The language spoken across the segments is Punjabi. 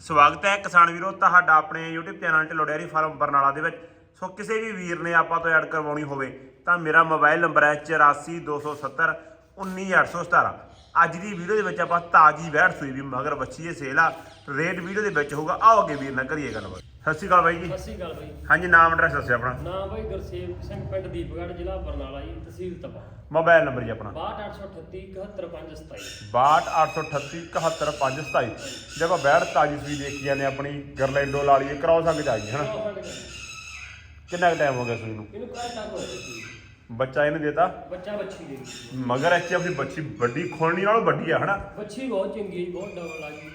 ਸਵਾਗਤ ਹੈ ਕਿਸਾਨ ਵੀਰੋ, ਤੁਹਾਡਾ ਆਪਣੇ YouTube channel Dhillon dairy farm Barnala ਦੇ ਵਿੱਚ। ਸੋ ਕਿਸੇ ਵੀ ਵੀਰ ਨੇ ਆਪਾਂ ਤੋਂ ਐਡ ਕਰਵਾਉਣੀ ਹੋਵੇ ਤਾਂ ਮੇਰਾ ਮੋਬਾਈਲ ਨੰਬਰ ਹੈ 8427 19817 ਅੱਜ ਦੀ ਵੀਡੀਓ ਦੇ ਵਿੱਚ ਆਪਾਂ ਤਾਜੀ ਵੈੜ ਸੂਈ ਵੀ ਮਗਰ ਬੱਚੀ ਇਹ ਸੇਲ ਆ। ਰੇਟ ਵੀਡੀਓ ਦੇ ਵਿੱਚ ਹੋਊਗਾ। ਆਓ ਅੱਗੇ ਵੀਰ ਨਾਲ ਕਰੀਏ ਗੱਲਬਾਤ। ਸਤਿ ਸ਼੍ਰੀ ਅਕਾਲ ਬਾਈ ਜੀ। ਸਤਿ ਸ਼੍ਰੀ ਅਕਾਲ ਬਾਈ। ਹਾਂਜੀ ਨਾਮ ਐਡਰੈਸ ਦੱਸਿਓ ਆਪਣਾ। ਨਾਮ ਬਾਈ ਗੁਰਸੇਵ ਸਿੰਘ ਪਿੰਡ ਦੀਪਗੜ੍ਹ ਜ਼ਿਲ੍ਹਾ ਬਰਨਾਲਾ ਜੀ ਤਹਿਸੀਲ ਤਪਾ। ਮੋਬਾਈਲ ਨੰਬਰ ਜੀ ਆਪਣਾ। 62838 71527 62837527 ਦੇਖੋ ਬੈੜ ਤਾਜੀ ਸੂਈ ਦੇਖੀ ਜਾਂਦੇ ਆਪਣੀ। ਗਰਲੈਂਡੋ ਲਾਲੀ ਕ੍ਰਾਸ ਅੰਗ ਜਾਈ ਹਨਾ? ਕਿੰਨਾ ਟਾਈਮ ਹੋ ਗਿਆ ਸੂਈ ਨੂੰ? ਇਹਨੂੰ ਕਾਹ ਤੱਕ ਹੋਇਆ ਬੱਚਾ ਇਹਨੇ ਦੇਤਾ? ਬੱਚਾ ਬੱਚੀ ਦੇ। ਮਗਰ ਐਚ ਆਪਣੀ ਬੱਚੀ ਵੱਡੀ ਖੋਲਣੀ ਨਾਲੋਂ ਵੱਡੀ ਆ ਹਨਾ? ਬੱਚੀ ਬਹੁਤ ਚੰਗੀ ਹੈ ਬਹੁਤ ਡਬਲ ਆ ਗਈ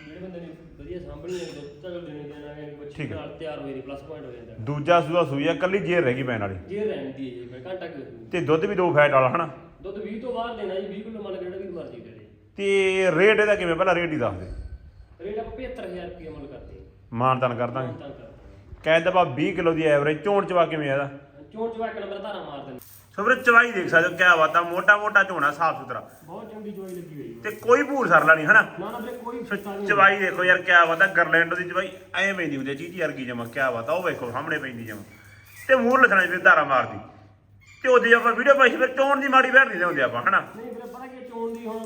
ਵਧੀਆ ਸਾਂਭਣੀ ਹੈ ਦੁੱਧ ਤਾਂ ਦੇਣੇ ਦੇਣਾ ਹੈ ਬੱਚੀ ਠੀਕ ਹੈ। ਨਾਲ ਤਿਆਰ ਹੋਈ ਦੀ ਪਲੱਸ ਪੁਆਇੰਟ ਹੋ ਜਾਂਦਾ ਦੂਜਾ ਸੂਆ ਸੂਈ ਆ ਕੱਲੀ ਜੇਰ ਰਹਿ ਗਈ ਪੈਣ ਵਾਲੀ। ਜੇ ਰਹਿਣ ਦੀ ਹੈ ਜੀ ਮੈਂ ਘੰਟਾ ਕਿ ਤੇ ਦੁੱਧ ਵੀ ਦੋ ਫੈਟ ਵਾਲਾ ਹਨਾ? ਦੁੱਧ 20 ਤੋਂ ਬਾਹਰ ਦੇਣਾ ਜੀ 20 ਕਿਲੋ ਮੰਨ ਕੇ ਜਿਹੜਾ ਵੀ ਮਰਜ਼ੀ ਦੇ ਦੇ ਤੇ ਰੇਟ ਇਹਦਾ ਕਿਵੇਂ? ਪਹਿਲਾਂ ਰੇਟ ਹੀ ਦੱਸ ਦੇ। ਰੇਟ ਆਪਾਂ 75000 ਰੁਪਏ ਮੁੱਲ ਕਰਦੇ। ਹਾਂ ਮਾਨਤਨ ਕਰ ਦਾਂਗੇ। ਤਾਂ ਕਰਦੇ ਕਹਿੰਦਾ ਬਾ 20 ਕਿਲੋ ਦੀ ਐਵਰੇਜ ਚੋਣ ਚਵਾ ਕਿਵੇਂ ਆ ਇਹਦਾ। ਚੋਣ ਚਵਾ ਇੱਕ ਨੰਬਰ ਧਾਰਾ ਮਾਰ ਦਿੰਦੇ। ਸੋ ਵੀਰੇ ਚਵਾਈ ਦੇਖ ਸਕਦੇ ਹੋ ਕਿਆ ਬਾਤ ਆ ਮੋਟਾ ਮੋਟਾ ਝੋਣਾ ਸਾਫ਼ ਸੁਥਰਾ। ਬਹੁਤ ਚੰਗੀ ਚੋਈ ਲੱਗੀ ਹੋਈ ਹੈ। ਤੇ ਕੋਈ ਭੂਰ ਸਰਲਾ ਨਹੀਂ ਹਨਾ? ਨਾ ਨਾ ਵੀਰੇ ਕੋਈ ਸੋ ਫਿੱਟਾ ਨਹੀਂ ਚਵਾਈ ਦੇਖੋ ਯਾਰ ਕਿਆ ਬਾਤ ਆ ਗਰਲੈਂਡੋ ਦੀ ਚਵਾਈ ਐਂ ਪੈਂਦੀ ਹੁੰਦੀ ਆ ਚੀਜ਼ ਵਰਗੀ ਜਮਾ ਕਿਆ ਬਾਤ ਆ ਉਹ ਵੇਖੋ ਸਾਹਮਣੇ ਪੈਂਦੀ ਜਮਾ। ਤੇ ਮੂੰਹ ਲਖਣਾ ਜਿਵੇਂ ਧਾਰਾ ਮਾਰਦੀ। ਤੇ ਉਹਦੀ ਆਪਾਂ ਵੀਡੀਓ ਪਾਈ ਸੀ ਫਿਰ ਚੋਣ ਦੀ ਮਾੜੀ ਬੈਠ ਨਹੀਂ ਲਿਆਉਂਦੇ ਆਪਾਂ ਹਨਾ? ਨਹੀਂ ਵੀਰੇ ਪਤਾ ਕੀ ਚੋਣ ਦੀ ਹੁਣ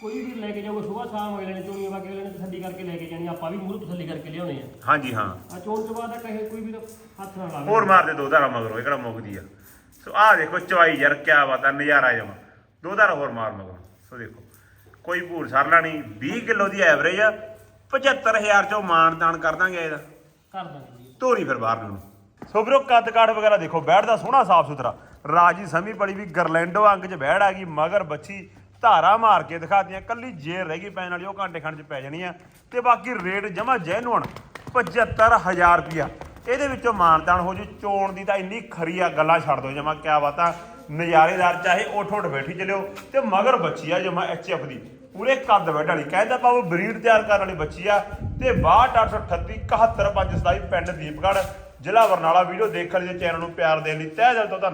ਕੋਈ ਵੀ ਲੈ ਕੇ ਜਾਊਗਾ ਸਵੇਰ ਸ਼ਾਮ ਹੋ ਲੈਣੇ ਚੋਣੀਆਂ ਵਾ ਕੇ ਲੈਣੇ ਤਸੱਲੀ ਕਰਕੇ ਲੈ ਕੇ ਜਾਣੀ ਆਪਾਂ ਵੀ ਮੂਹਰੇ ਤਸੱਲੀ ਕਰਕੇ ਲਿਆਉਣੇ ਆ। ਹਾਂਜੀ ਹਾਂ। ਆ ਚੋਣ ਤੋਂ ਬਾਅਦ ਆ ਕਹੇ ਕੋਈ ਵੀ ਹੱਥ ਨਾ ਲਾਵੇ। ਹੋਰ ਮਾਰਦੇ ਦੋ ਧਾਰਾ ਮਗਰੋਂ ਇਹ ਕਿਹੜਾ ਮੁੱਕਦੀ ਆ? ਸੋ ਆਹ ਦੇਖੋ ਚਵਾਈ ਯਾਰ ਕਿਆ ਬਾਤ ਆ ਨਜ਼ਾਰਾ ਜਮਾ। ਦੋ ਧਾਰਾ ਹੋਰ ਮਾਰ ਮਗਰੋਂ। ਸੋ ਦੇਖੋ ਕੋਈ ਭੂਰ ਸਰਲਾ ਨਹੀਂ 20 ਕਿਲੋ ਦੀ ਐਵਰੇਜ ਆ 75000 ਚੋਂ ਮਾਨ ਤਾਨ ਕਰ ਦਾਂਗੇ ਇਹਦਾ। ਕਰ ਦਾਂਗੇ ਧੋਰੀ ਫਿਰ ਬਾਹਰ ਨੂੰ। ਸੋ ਵੀਰੋ ਕੱਦ ਕਾਠ ਵਗੈਰਾ ਦੇਖੋ ਬੈੜ ਦਾ ਸੋਹਣਾ ਸਾਫ਼ ਸੁਥਰਾ ਰਾਜੀ ਸਮੀ ਪੜੀ ਵੀ ਗਰਲੈਂਡੋ ਅੰਗ 'ਚ ਬੈੜ ਆ ਗਈ ਮਗਰ ਬੱਚੀ ਧਾਰਾ ਮਾਰ ਕੇ ਦਿਖਾਤੀਆਂ, ਕੱਲੀ ਜੇਰ ਰਹਿ ਗਈ ਪੈਣ ਵਾਲੀ, ਉਹ ਘੰਟੇ ਖੰਡ 'ਚ ਪੈ ਜਾਣੀ ਆ। ਤੇ ਬਾਕੀ ਰੇਟ ਜਮਾ ਜੈਨੂਨ 75000 ਰੁਪਿਆ ਇਹਦੇ ਵਿੱਚੋਂ ਮਾਨਤਾਨ ਹੋ ਜੂ, ਚੋਣ ਦੀ ਤਾਂ ਇੰਨੀ ਖਰੀ ਆ, ਗੱਲਾਂ ਛੱਡ ਦੋ ਜਮਾ ਕਿਆ ਬਾਤਾਂ ਨਜ਼ਾਰੇਦਾਰ ਚਾਹੇ ਉੱਠ ਉੱਠ ਬੈਠੀ ਚਲਿਓ, ਤੇ ਮਗਰ ਬੱਚੀ ਆ ਜਮਾ ਐਫ ਦੀ। ਪੂਰੇ ਕੱਦ ਬੈਠ ਵਾਲੀ ਕਹਿੰਦਾ ਪਾਵੋ ਬਰੀਡ ਤਿਆਰ ਕਰਨ ਵਾਲੀ ਬੱਚੀ ਆ। ਤੇ 62838 71527 ਪਿੰਡ ਦੀਪਗੜ੍ਹ, ਜ਼ਿਲ੍ਹਾ ਬਰਨਾਲਾ। ਵੀਡੀਓ ਦੇਖਣ ਲਈ ਚੈਨਲ ਨੂੰ ਪਿਆਰ ਦੇਣ ਲਈ ਤਹਿ ਦਿਲ ਤੋਂ ਧੰਨਵਾਦ।